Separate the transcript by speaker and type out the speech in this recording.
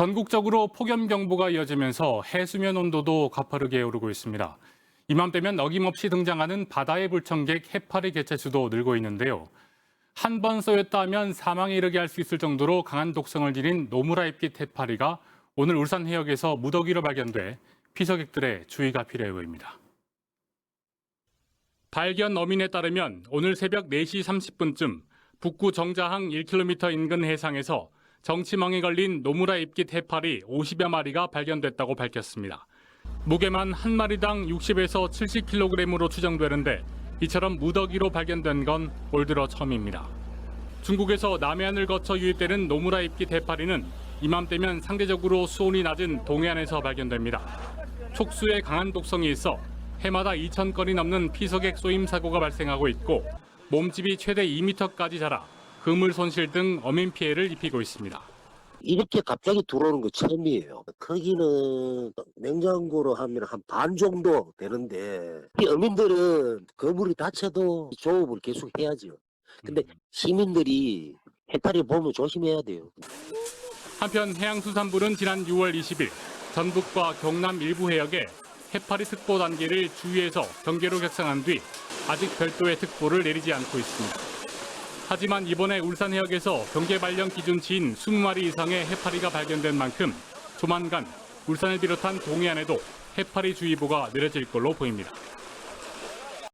Speaker 1: 전국적으로 폭염 경보가 이어지면서 해수면 온도도 가파르게 오르고 있습니다. 이맘때면 어김없이 등장하는 바다의 불청객 해파리 개체수도 늘고 있는데요. 한 번 쏘였다 하면 사망에 이르게 할 수 있을 정도로 강한 독성을 지닌 노무라 잎깃 해파리가 오늘 울산 해역에서 무더기로 발견돼 피서객들의 주의가 필요해 보입니다. 발견 어민에 따르면 오늘 새벽 4시 30분쯤 북구 정자항 1km 인근 해상에서 정치망에 걸린 노무라 잎깃 해파리 50여 마리가 발견됐다고 밝혔습니다. 무게만 한 마리당 60에서 70kg으로 추정되는데 이처럼 무더기로 발견된 건 올 들어 처음입니다. 중국에서 남해안을 거쳐 유입되는 노무라 잎깃 해파리는 이맘때면 상대적으로 수온이 낮은 동해안에서 발견됩니다. 촉수에 강한 독성이 있어 해마다 2천 건이 넘는 피서객 쏘임 사고가 발생하고 있고 몸집이 최대 2m까지 자라 그물 손실 등 어민 피해를 입히고 있습니다.
Speaker 2: 이렇게 갑자기 들어오는 거 처음이에요. 크기는 냉장고로 하면 한 반 정도 되는데 이 어민들은 거물이 다쳐도 조업을 계속 해야죠. 근데 시민들이 해파리 보면 조심해야 돼요.
Speaker 1: 한편 해양수산부는 지난 6월 20일 전북과 경남 일부 해역에 해파리 특보 단계를 주위에서 경계로 격상한 뒤 아직 별도의 특보를 내리지 않고 있습니다. 하지만 이번에 울산 해역에서 경계 발령 기준치인 20마리 이상의 해파리가 발견된 만큼 조만간 울산을 비롯한 동해안에도 해파리 주의보가 내려질 걸로 보입니다.